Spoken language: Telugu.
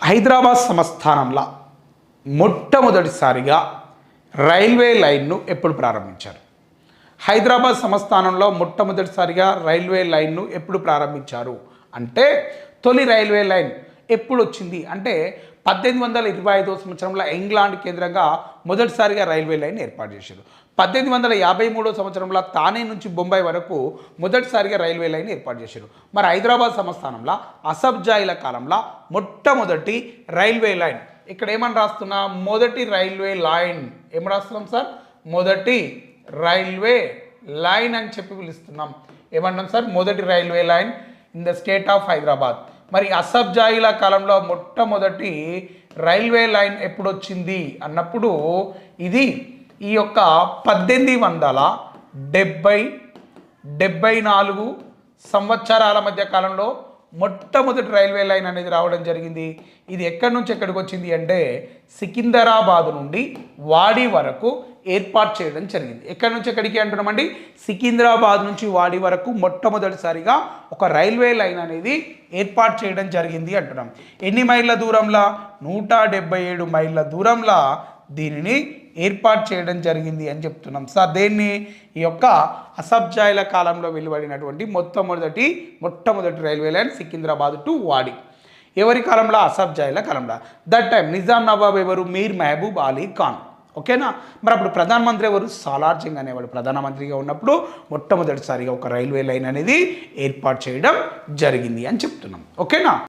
హైదరాబాద్ సంస్థానంలో మొట్టమొదటిసారిగా రైల్వే లైన్ను ఎప్పుడు ప్రారంభించారు? హైదరాబాద్ సంస్థానంలో మొట్టమొదటిసారిగా రైల్వే లైన్ను ఎప్పుడు ప్రారంభించారు? అంటే తొలి రైల్వే లైన్ ఎప్పుడు వచ్చింది అంటే పద్దెనిమిది వందల ఇరవై ఐదో సంవత్సరంలో ఇంగ్లాండ్ కేంద్రంగా మొదటిసారిగా రైల్వే లైన్ ఏర్పాటు చేశారు. పద్దెనిమిది వందల యాభై మూడో సంవత్సరంలో తానే నుంచి బొంబాయి వరకు మొదటిసారిగా రైల్వే లైన్ ఏర్పాటు చేశారు. మరి హైదరాబాద్ సంస్థానంలో అసబ్జాయిల కాలంలో మొట్టమొదటి రైల్వే లైన్. ఇక్కడ ఏమని రాస్తున్నా? మొదటి రైల్వే లైన్. ఏం రాస్తున్నాం సార్? మొదటి రైల్వే లైన్ అని చెప్పి పిలుస్తున్నాం. ఏమన్నాం సార్? మొదటి railway line in the state of Hyderabad. మరి అసబ్జాయిల కాలంలో మొట్టమొదటి రైల్వే లైన్ ఎప్పుడు వచ్చింది అన్నప్పుడు ఇది ఈ యొక్క పద్దెనిమిది వందల డెబ్బై డెబ్బై నాలుగు సంవత్సరాల మధ్య కాలంలో మొట్టమొదటి రైల్వే లైన్ అనేది రావడం జరిగింది. ఇది ఎక్కడి నుంచి ఎక్కడికి వచ్చింది అంటే సికింద్రాబాద్ నుండి వాడి వరకు ఏర్పాటు చేయడం జరిగింది. ఎక్కడి నుంచి ఎక్కడికి అంటున్నామండి? సికింద్రాబాద్ నుంచి వాడి వరకు మొట్టమొదటిసారిగా ఒక రైల్వే లైన్ అనేది ఏర్పాటు చేయడం జరిగింది అంటున్నాం. ఎన్ని మైళ్ళ దూరంలో? నూట డెబ్బై ఏడు మైళ్ళ దూరంలో దీనిని ఏర్పాటు చేయడం జరిగింది అని చెప్తున్నాం. సార్ దేన్ని? ఈ యొక్క అసబ్జాయిల కాలంలో వెలువడినటువంటి మొట్టమొదటి మొట్టమొదటి రైల్వే లైన్ సికింద్రాబాద్ టు వాడి. ఎవరి కాలంలో? అసబ్జాయిల కాలంలో. దట్ టైం నిజాం నవాబ్ ఎవరు? మీర్ మహబూబ్ అలీ ఖాన్. ఓకేనా? మరి అప్పుడు ప్రధానమంత్రి ఎవరు? సాలార్ సింగ్ అనేవాడు ప్రధానమంత్రిగా ఉన్నప్పుడు మొట్టమొదటిసారిగా ఒక రైల్వే లైన్ అనేది ఏర్పాటు చేయడం జరిగింది అని చెప్తున్నాం. ఓకేనా?